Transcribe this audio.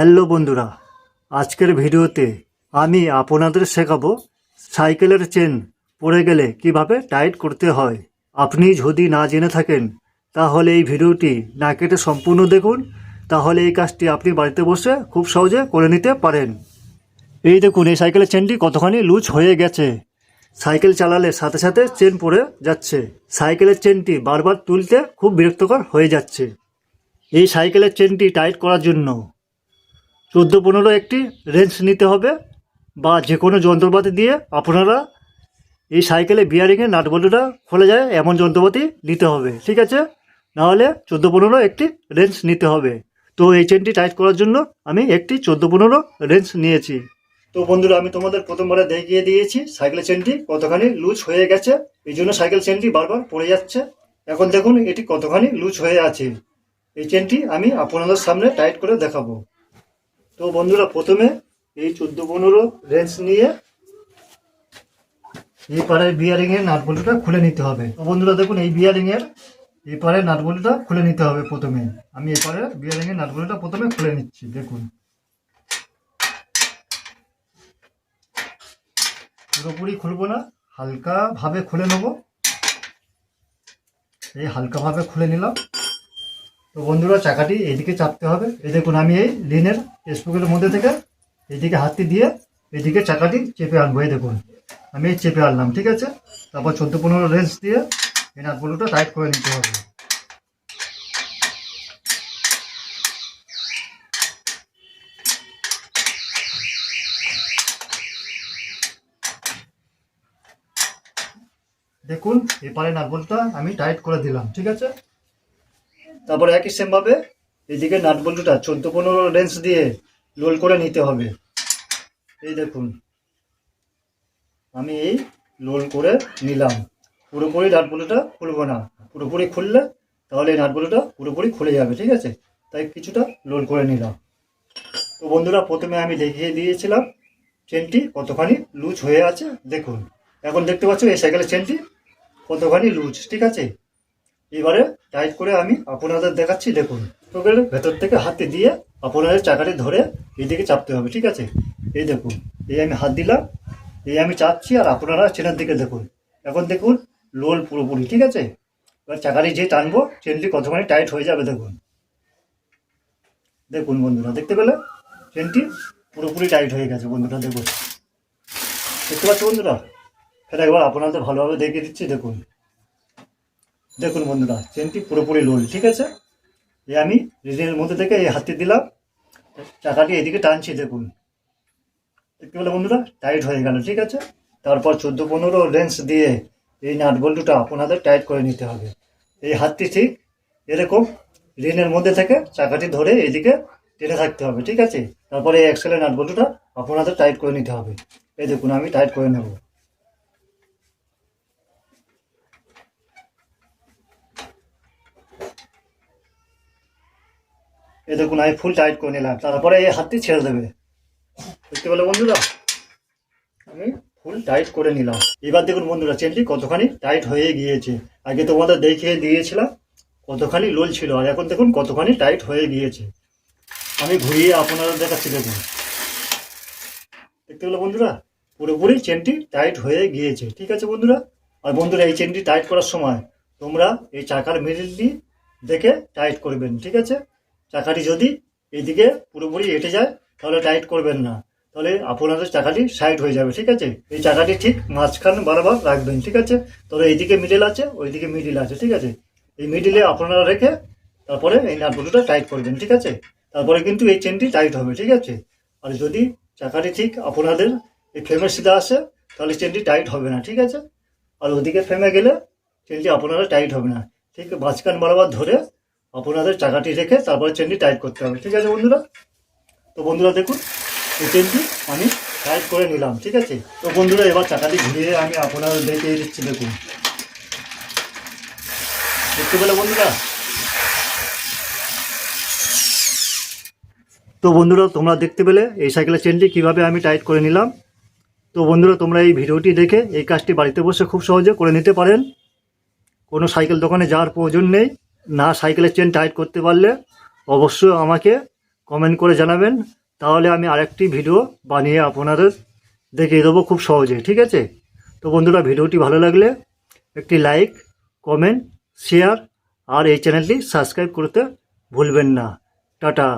Hello বন্ধুরা, আজকের ভিডিওতে আমি আপনাদের শেখাবো সাইকেলের চেন পড়ে গেলে কীভাবে টাইট করতে হয়। আপনি যদি না জেনে থাকেন, তাহলে এই ভিডিওটি না কেটে সম্পূর্ণ দেখুন। তাহলে এই কাজটি আপনি বাড়িতে বসে খুব সহজে করে নিতে পারেন। এই দেখুন, এই সাইকেলের চেনটি কতখানি লুজ হয়ে গেছে। সাইকেল চালালে সাথে সাথে চেন পড়ে যাচ্ছে। সাইকেলের চেনটি বারবার তুলতে খুব বিরক্তকর হয়ে যাচ্ছে। এই সাইকেলের চেনটি টাইট করার জন্য চোদ্দ পনেরো একটি রেঞ্জ নিতে হবে বা যে কোনো যন্ত্রপাতি দিয়ে আপনারা এই সাইকেলে বিয়ারিংয়ে নাটবল্টুটা খোলা যায়, এমন যন্ত্রপাতি নিতে হবে, ঠিক আছে? নাহলে চোদ্দ পনেরো একটি রেঞ্জ নিতে হবে। তো এই চেনটি টাইট করার জন্য আমি একটি চোদ্দ পনেরো রেঞ্জ নিয়েছি। তো বন্ধুরা, আমি তোমাদের প্রথমবারে দেখিয়ে দিয়েছি সাইকেলের চেনটি কতখানি লুজ হয়ে গেছে। এই জন্য সাইকেল চেনটি বারবার পড়ে যাচ্ছে। এখন দেখুন এটি কতখানি লুজ হয়ে আছে। এই চেনটি আমি আপনাদের সামনে টাইট করে দেখাবো। তো বন্ধুরা, প্রথমে এই চোদ্দ পনেরো রেঞ্জ নিয়ে এই পাড়ের বিয়ারিং এর নাটবল্টুটা খুলে নিতে হবে। তো বন্ধুরা, দেখুন, এই বিয়ারিং এর এই পাড়ের নাটবল্টুটা খুলে নিতে হবে প্রথমে। আমি এই পাড়ের বিয়ারিং এর নাটবল্টুটা প্রথমে খুলে নিচ্ছি, দেখুন। পুরোপুরি খুলবো না হালকা ভাবে খুলে নেব। এই হালকা ভাবে খুলে নিলাম। তো বন্ধুরা, চাকাটি এদিকে চাপতে হবে। এই দেখুন, আমি এই লিনের স্পোকের মধ্যে থেকে এদিকে হাতটি দিয়ে এদিকে চাকাটি চেপে আনব। এই দেখুন, আমি চেপে আনলাম, ঠিক আছে? তারপর চোদ্দ পনেরো রেঞ্জ দিয়ে এই নাটগুলোটা টাইট করে নিতে হবে। দেখুন, এপারে নাটবল্টটা আমি টাইট করে দিলাম, ঠিক আছে? তারপরে একই সেমভাবে এদিকে নাট বল্টুটা চোদ্দ পনেরো রেঞ্জ দিয়ে লোল করে নিতে হবে। এই দেখুন। আমি এই লোল করে নিলাম। পুরোপুরি নাট বল্টুটা খুলবো না। পুরোপুরি খুললে তাহলে এই নাট বল্টুটা পুরোপুরি খুলে যাবে, ঠিক আছে? তাই কিছুটা লোল করে নিলাম। তো বন্ধুরা, প্রথমে আমি দেখিয়ে দিয়েছিলাম চেনটি কতখানি লুজ হয়ে আছে। দেখুন। এখন দেখতে পাচ্ছ, এই সাইকেলের চেনটি কতখানি লুজ ঠিক আছে? এবারে টাইট করে আমি আপনাদের দেখাচ্ছি, দেখুন। তোকে ভেতর থেকে হাতে দিয়ে আপনাদের চাকাটি ধরে এইদিকে চাপতে হবে, ঠিক আছে? এই দেখুন, এই আমি হাত দিলাম, এই আমি চাপছি, আর আপনারা চেনের দিকে দেখুন। এখন দেখুন লোল পুরোপুরি, ঠিক আছে? এবার চাকাটি যে টানবো চেনটি কতখানি টাইট হয়ে যাবে দেখুন। দেখুন বন্ধুরা, দেখতে পেলে? চেনটি পুরোপুরি টাইট হয়ে গেছে বন্ধুরা, দেখুন। দেখতে পাচ্ছ বন্ধুরা? সেটা একবার আপনাদের ভালোভাবে দেখিয়ে দিচ্ছি, দেখুন। দেখুন বন্ধুরা চেনটি পুরোপুরি লোল ঠিক আছে? এই আমি রিজের মধ্যে থেকে এই হাতে দিলাম। চাকাটি এদিকে টানছি, দেখুন। দেখতে পেলে বন্ধুরা টাইট হয়ে গেল, ঠিক আছে? তারপর চোদ্দ পনেরো রেঞ্জ দিয়ে এই নাট বল্টুটা আপনাদের টাইট করে নিতে হবে। এই হাতটি ঠিক এরকম রিনের মধ্যে থেকে চাকাটি ধরে এদিকে টেনে থাকতে হবে, ঠিক আছে? তারপরে এই এক্সেলের নাট বল্টুটা আপনাদের টাইট করে নিতে হবে। এই দেখুন, আমি টাইট করে নেব। এই দেখুন আমি ফুল টাইট করে নিলাম। তারপরে এই হাতটি ছেড়ে দেবে। বুঝতে পারলে বন্ধুরা? আমি ফুল টাইট করে নিলাম। এবার দেখুন বন্ধুরা চেনটি কতখানি টাইট হয়ে গিয়েছে। আগে তোমাদের দেখিয়ে দিয়েছিলাম, কতখানি লোল ছিল, আর এখন দেখুন কতখানি টাইট হয়ে গিয়েছে। আমি ঘুরিয়ে আপনারা দেখাচ্ছি, দেখুন। দেখতে পেলে বন্ধুরা? পুরোপুরি চেনটি টাইট হয়ে গিয়েছে, ঠিক আছে বন্ধুরা? আর বন্ধুরা, এই চেনটি টাইট করার সময় তোমরা এই চাকার মিডিলটি দেখে টাইট করবেন, ঠিক আছে? চাকাটি যদি এইদিকে পুরোপুরি এঁটে যায়, তাহলে টাইট করবেন না। তাহলে আপনাদের চাকাটি সাইড হয়ে যাবে, ঠিক আছে? এই চাকাটি ঠিক মাঝখান বরাবর রাখবেন, ঠিক আছে? তাহলে এইদিকে মিডিল আছে, ওইদিকে মিডিল আছে, ঠিক আছে? এই মিডিলে আপনারা রেখে তারপরে এই নাটবল্টুটা টাইট করবেন, ঠিক আছে? তারপরে কিন্তু এই চেনটি টাইট হবে, ঠিক আছে? আর যদি চাকাটি ঠিক আপনাদের এই ফ্রেমের সিধা আসে, তাহলে চেনটি টাইট হবে না, ঠিক আছে? আর ওদিকে ফ্রেমে গেলে চেনটি আপনারা টাইট হবে না। ঠিক মাঝখান বরাবর ধরে আপনাদের চাকাটি রেখে তারপরে চেনটি টাইট করতে হবে। ঠিক আছে বন্ধুরা? তো বন্ধুরা দেখুন, এই চেনটি আমি টাইট করে নিলাম, ঠিক আছে? তো বন্ধুরা, এবার চাকাটি ঘুরিয়ে আমি আপনাদের দেখিয়ে দিচ্ছি, দেখুন। দেখতে পেলে বন্ধুরা? তো বন্ধুরা, তোমরা দেখতে পেলে এই সাইকেলের চেনটি কীভাবে আমি টাইট করে নিলাম। তো বন্ধুরা, তোমরা এই ভিডিওটি দেখে এই কাজটি বাড়িতে বসে খুব সহজে করে নিতে পারেন। কোনো সাইকেল দোকানে যাওয়ার প্রয়োজন নেই। না সাইকেলের চেন টাইট করতে পারলে অবশ্যই আমাকে কমেন্ট করে জানাবেন। তাহলে আমি আরেকটি ভিডিও বানিয়ে আপনাদের দেখিয়ে দেবো খুব সহজে, ঠিক আছে? তো বন্ধুরা ভিডিওটি ভালো লাগলে একটি লাইক কমেন্ট শেয়ার আর এই চ্যানেলটি সাবস্ক্রাইব করতে ভুলবেন না। টাটা।